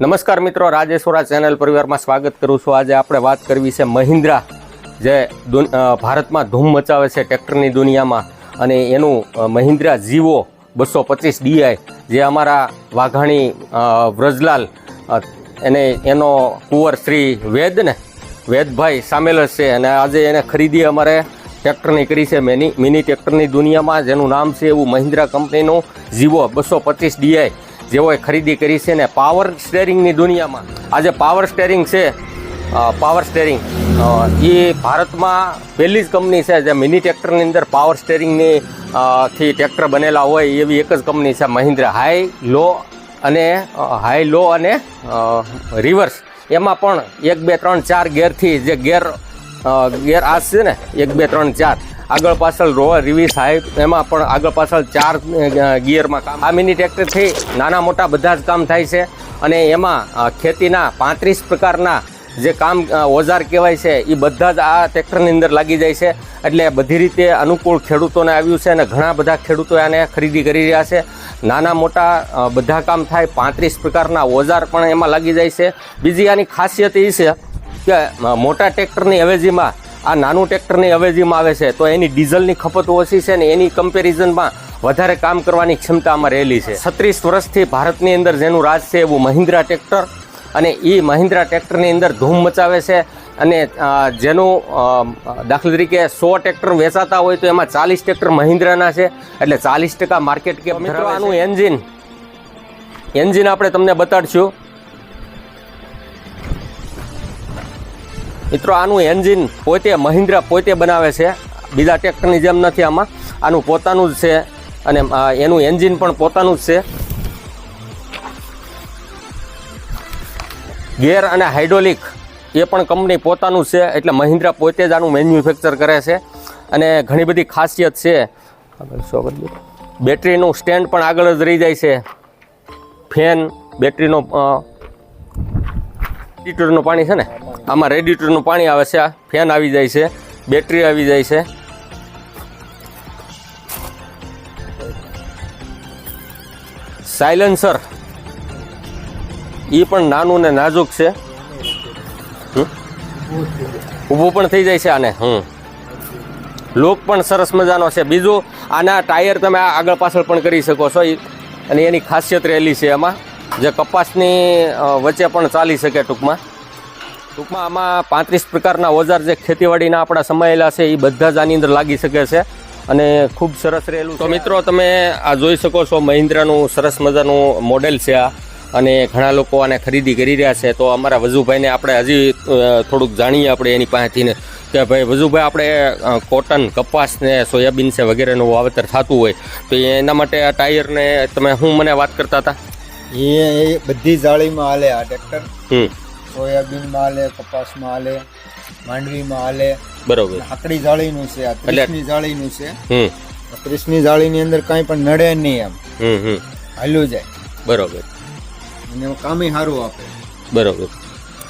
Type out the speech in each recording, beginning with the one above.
નમસ્કાર મિત્રો, રાજેશ્વરા ચેનલ પરિવારમાં સ્વાગત કરું છું. આજે આપણે વાત કરવી છે મહિન્દ્રા, જે ભારતમાં ધૂમ મચાવે છે ટ્રેક્ટરની દુનિયામાં. અને એનું મહિન્દ્રા જીવો બસો પચીસ ડીઆઈ જે અમારા વાઘાણી વ્રજલાલ એને, એનો કુંવર શ્રી વેદ ને, વેદભાઈ સામેલ છે. અને આજે એને ખરીદી અમારે ટ્રેક્ટરની કરી છે મિની મિની ટ્રેક્ટરની દુનિયામાં જેનું નામ છે એવું મહિન્દ્રા કંપનીનું જીવો બસો પચીસ ડીઆઈ જેઓએ ખરીદી કરી છે ને પાવર સ્ટેરિંગની દુનિયામાં. આજે પાવર સ્ટેરિંગ છે પાવર સ્ટેરિંગ એ ભારતમાં પહેલી જ કંપની છે, જે મિની ટ્રેક્ટરની અંદર પાવર સ્ટેરિંગની થી ટ્રેક્ટર બનેલા હોય એવી એક જ કંપની છે, મહિન્દ્રા હાઈ લો અને હાઈ લો અને રિવર્સ એમાં પણ એક, બે, ત્રણ, ચાર ગેરથી જે ગેર ગેર આ છે ને, એક, બે, ત્રણ, ચાર. આગળ પાછળ રો રિવીસ હાઈ એમાં પણ આગળ પાછળ ચાર ગિયરમાં કામ. આ મિની ટ્રેક્ટરથી નાના મોટા બધા જ કામ થાય છે અને એમાં ખેતીના પાંત્રીસ પ્રકારના જે કામ ઓજાર કહેવાય છે એ બધા જ આ ટ્રેક્ટરની અંદર લાગી જાય છે. એટલે બધી રીતે અનુકૂળ ખેડૂતોને આવ્યું છે અને ઘણા બધા ખેડૂતો આને ખરીદી કરી રહ્યા છે. નાના મોટા બધા કામ થાય, પાંત્રીસ પ્રકારના ઓજાર પણ એમાં લાગી જાય છે. બીજી આની ખાસિયત એ છે કે મોટા ટ્રેક્ટરની અવેજીમાં આ નાનું ટ્રેક્ટરની અવેજીમાં આવે છે તો એની ડીઝલની ખપત ઓછી છે ને એની કમ્પેરિઝનમાં વધારે કામ કરવાની ક્ષમતા આમાં રહેલી છે. છત્રીસ વર્ષથી ભારતની અંદર જેનું રાજ છે એવું મહિન્દ્રા ટ્રેક્ટર અને એ મહિન્દ્રા ટ્રેક્ટરની અંદર ધૂમ મચાવે છે અને જેનું દાખલા તરીકે સો ટ્રેક્ટર વેચાતા હોય તો એમાં ચાલીસ ટ્રેક્ટર મહિન્દ્રાના છે એટલે ચાલીસ ટકા માર્કેટ કે મિત્રો આનું એન્જિન એન્જિન આપણે તમને બતાડશું. મિત્રો આનું એન્જિન પોતે મહિન્દ્રા પોતે બનાવે છે. બીજા ટ્રેક્ટરની જેમ નથી આમાં. આનું પોતાનું જ છે અને એનું એન્જિન પણ પોતાનું જ છે. ગેર અને હાઇડ્રોલિક એ પણ કંપની પોતાનું છે એટલે મહિન્દ્રા પોતે જ આનું મેન્યુફેક્ચર કરે છે. અને ઘણી બધી ખાસિયત છે. બેટરીનું સ્ટેન્ડ પણ આગળ જ રહી જાય છે. ફેન બેટરીનો અ, પાણી છે ને? આમાં રેડિએટરનું પાણી આવે છે ફેન આવી જાય છે બેટરી આવી જાય છે. સાયલેન્સર એ પણ નાનું ને નાજુક છે? ઊભું પણ થઈ જાય છે આને, હમ. લોક પણ સરસ મજાનો છે. બીજું, આના ટાયર તમે આગળ પાછળ પણ કરી શકો છો. અને એની ખાસિયત રહેલી છે એમાં જે કપાસની વચ્ચે પણ ચાલી શકે ટૂંકમાં. ટૂંકમાં આમાં પાંત્રીસ પ્રકારના ઓજાર જે ખેતીવાડીના આપણા સમાયેલા છે એ બધા જ આની અંદર લાગી શકે છે અને ખૂબ સરસ રહેલું તો મિત્રો તમે આ જોઈ શકો છો મહિન્દ્રાનું સરસ મજાનું મોડેલ છે આ અને ઘણા લોકો આને ખરીદી કરી રહ્યા છે. તો અમારા વજુભાઈને આપણે હજી થોડુંક જાણીએ આપણે એની પાસેથી કે ભાઈ વજુભાઈ આપણે કોટન કપાસ ને સોયાબીન છે વગેરેનું વાવેતર થતું હોય. તો એના માટે આ ટાયરને તમે શું મને વાત કરતા હતા? એ એ બધી જાળીમાં હાલે આ ટ્રેક્ટર. હમ. સોયાબીનમાં હાલે કપાસમાં હાલે માંડવીમાં હાલે. બરોબર. આકડી જાળીનું છે આ ત્રીસની જાળીનું છે. ત્રીસની જાળીની અંદર કાંઈ પણ નડે નહીં એમ. હાલ્યું જાય. બરોબર. અને કામે સારું આપે. બરોબર.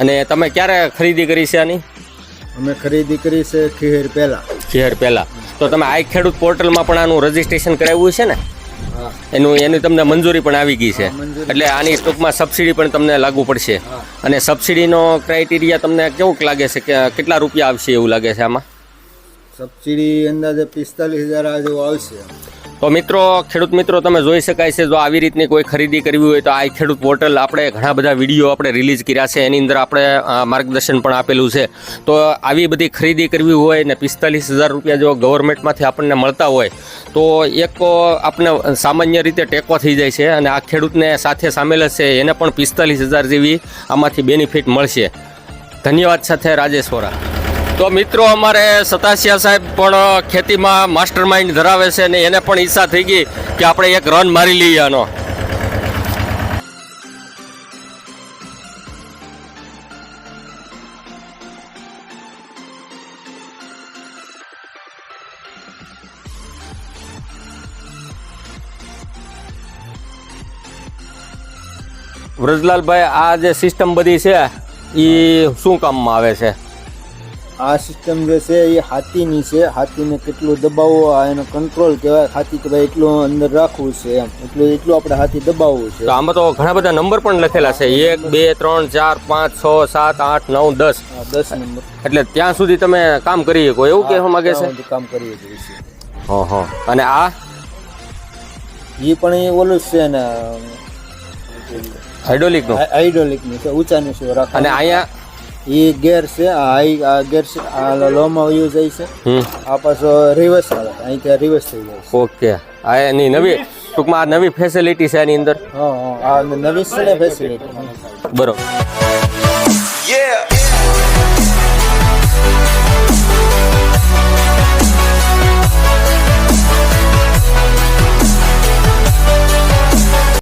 અને તમે ક્યારે ખરીદી કરી છે આની? અમે ખરીદી કરી છે ખીર પહેલા. શહેર પહેલા. તો તમે આ ખેડૂત પોર્ટલમાં પણ આનું રજીસ્ટ્રેશન કરાવ્યું છે ને? એનું એની તમને મંજૂરી પણ આવી ગઈ છે. એટલે આની ટૂંકમાં સબસિડી પણ તમને લાગુ પડશે. અને સબસિડીનો ક્રાઇટેરિયા તમને કેવું લાગે છે? કે કેટલા રૂપિયા આવશે એવું લાગે છે આમાં? સબસિડી અંદાજે પિસ્તાલીસ હજાર જેવું આવશે. તો મિત્રો, ખેડૂત મિત્રો, તમે જોઈ શકાય છે, જો આવી રીતની કોઈ ખરીદી કરવી હોય તો આ ખેડૂત પોર્ટલ આપણે ઘણા બધા વીડિયો આપણે રિલીઝ કર્યા છે. એની અંદર આપણે માર્ગદર્શન પણ આપેલું છે. તો આવી બધી ખરીદી કરવી હોય ને પિસ્તાલીસ હજાર રૂપિયા જો ગવર્મેન્ટમાંથી આપણને મળતા હોય, તો એક આપણે સામાન્ય રીતે ટેકો થઈ જાય છે અને આ ખેડૂતને સાથે સામેલ છે. એને પણ પિસ્તાલીસ હજાર જેવી આમાંથી બેનિફિટ મળશે. ધન્યવાદ સાથે રાજેશ વોરા. તો મિત્રો, અમારે સતાસિયા સાહેબ પણ ખેતીમાં માસ્ટર માઇન્ડ ધરાવે છે ને એને પણ ઈચ્છા થઈ ગઈ કે આપણે એક રન મારી લઈએ આનો. વ્રજલાલભાઈ, આ જે સિસ્ટમ બધી છે એ શું કામમાં આવે છે? આ સિસ્ટમ જે છે એ હાથીની છે. હાથીને કેટલું દબાવવો આ એનો કંટ્રોલ કહેવાય. હાથી કે ભાઈ એટલું અંદર રાખવું છે એમ. એટલું એટલું આપણે હાથી દબાવવું છે. આમાં તો ઘણા બધા નંબર પણ લખેલા છે. એક બે ત્રણ ચાર પાંચ છ સાત આઠ નવ દસ. દસ નંબર એટલે ત્યાં સુધી તમે કામ કરી શકો. એવું કહેવા માંગે છે? કામ કરી કરીએ છીએ હા હા અને આ? એ પણ એ ઓલું જ છે ને હાઇડ્રોલિકનું. હાઇડ્રોલિકનું છે. ઊંચાનું છે અને અહીંયા એ ગેર છે આ હાઈ આ ગેર છે આ લોમાં વયું જાય છે. આ પાછો રિવર્સ આવે અહીંથી રિવર્સ થઈ જાય ઓકે. આ એની નવી ટૂંકમાં આ નવી ફેસિલિટી છે એની અંદર? હા આ નવી છે ને ફેસિલિટી બરોબર.